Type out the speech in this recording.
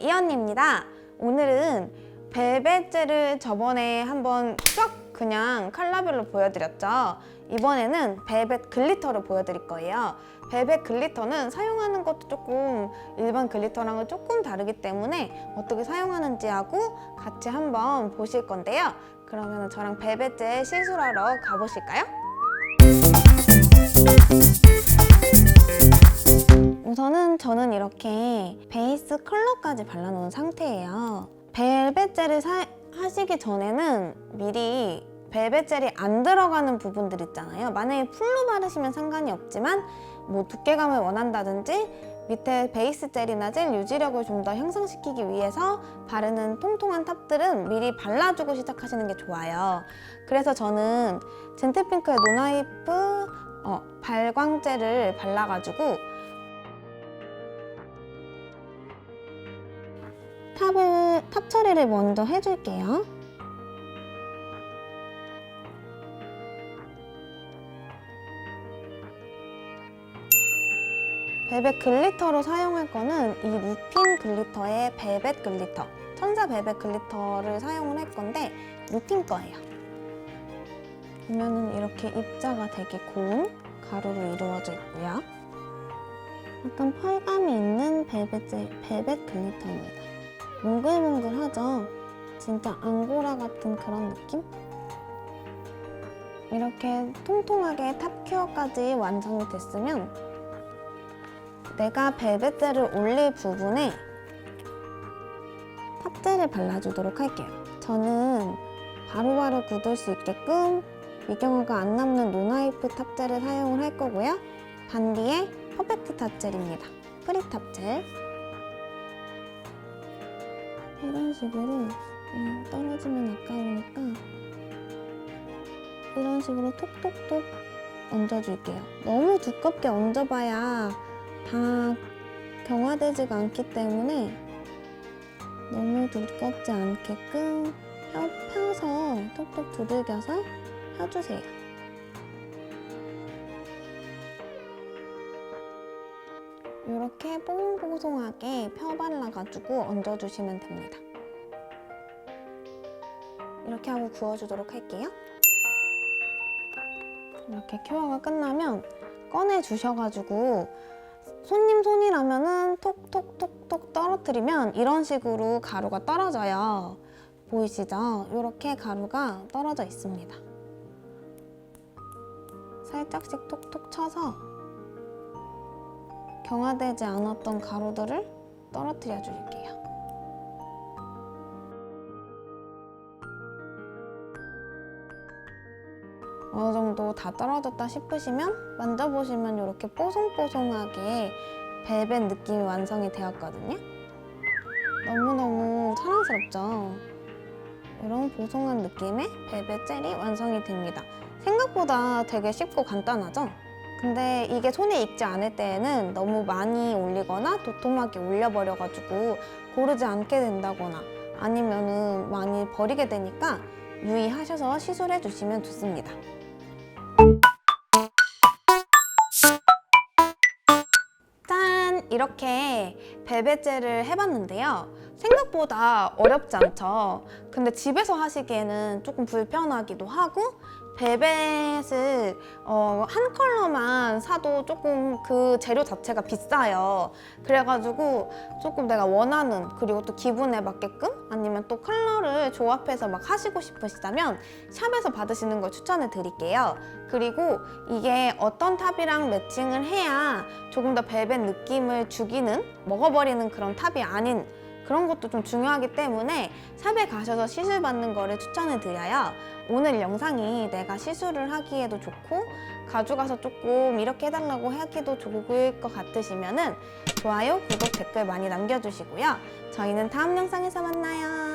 이언니입니다. 오늘은 벨벳젤을 저번에 한번 쭉 그냥 컬러별로 보여드렸죠. 이번에는 벨벳 글리터를 보여드릴 거예요. 벨벳 글리터는 사용하는 것도 조금 일반 글리터랑은 조금 다르기 때문에 어떻게 사용하는지 하고 같이 한번 보실 건데요. 그러면 저랑 벨벳젤 시술하러 가보실까요? 우선은 저는 이렇게 베이스 컬러까지 발라놓은 상태예요. 벨벳 젤을 사- 하시기 전에는 미리 벨벳 젤이 안 들어가는 부분들 있잖아요. 만약에 풀로 바르시면 상관이 없지만 뭐 두께감을 원한다든지 밑에 베이스 젤이나 젤 유지력을 좀 더 향상시키기 위해서 바르는 통통한 탑들은 미리 발라주고 시작하시는 게 좋아요. 그래서 저는 젠틀핑크의 노나이프 어, 발광 젤을 발라가지고 탑을 탑 처리를 먼저 해줄게요. 벨벳 글리터로 사용할 거는 이 루핀 글리터의 벨벳 글리터 천사 벨벳 글리터를 사용을 할 건데 루핀 거예요. 보면은 이렇게 입자가 되게 고운 가루로 이루어져 있고요. 약간 펄감이 있는 벨벳, 젤- 벨벳 글리터입니다. 몽글몽글하죠? 진짜 앙고라 같은 그런 느낌? 이렇게 통통하게 탑 큐어까지 완성이 됐으면 내가 벨벳 젤을 올릴 부분에 탑젤을 발라주도록 할게요. 저는 바로바로 굳을 수 있게끔 미경화가 안 남는 노나이프 탑젤을 사용을 할 거고요. 반디에 퍼펙트 탑젤입니다. 프리 탑젤. 이런 식으로 음, 떨어지면 아까우니까 이런 식으로 톡톡톡 얹어줄게요. 너무 두껍게 얹어봐야 다 경화되지가 않기 때문에 너무 두껍지 않게끔 펴, 펴서 톡톡 두들겨서 펴주세요. 이렇게 뽀송뽀송하게 펴 발라가지고 얹어주시면 됩니다. 이렇게 하고 구워주도록 할게요. 이렇게 큐어가 끝나면 꺼내 주셔가지고 손님 손이라면은 톡톡톡톡 떨어뜨리면 이런 식으로 가루가 떨어져요. 보이시죠? 이렇게 가루가 떨어져 있습니다. 살짝씩 톡톡 쳐서 경화되지 않았던 가루들을 떨어뜨려 줄게요. 어느 정도 다 떨어졌다 싶으시면 만져보시면 이렇게 뽀송뽀송하게 벨벳 느낌이 완성이 되었거든요. 너무너무 사랑스럽죠? 이런 보송한 느낌의 벨벳 젤이 완성이 됩니다. 생각보다 되게 쉽고 간단하죠? 근데 이게 손에 익지 않을 때에는 너무 많이 올리거나 도톰하게 올려버려가지고 고르지 않게 된다거나 아니면은 많이 버리게 되니까 유의하셔서 시술해 주시면 좋습니다. 짠! 이렇게 벨벳젤을 해봤는데요. 생각보다 어렵지 않죠. 근데 집에서 하시기에는 조금 불편하기도 하고 벨벳을 어, 한 컬러만 사도 조금 그 재료 자체가 비싸요. 그래가지고 조금 내가 원하는 그리고 또 기분에 맞게끔 아니면 또 컬러를 조합해서 막 하시고 싶으시다면 샵에서 받으시는 걸 추천해 드릴게요. 그리고 이게 어떤 탑이랑 매칭을 해야 조금 더 벨벳 느낌을 주기는 먹어버리는 그런 탑이 아닌 그런 것도 좀 중요하기 때문에 샵에 가셔서 시술 받는 거를 추천해 드려요. 오늘 영상이 내가 시술을 하기에도 좋고 가져가서 조금 이렇게 해달라고 하기도 좋을 것 같으시면은 좋아요, 구독, 댓글 많이 남겨주시고요. 저희는 다음 영상에서 만나요.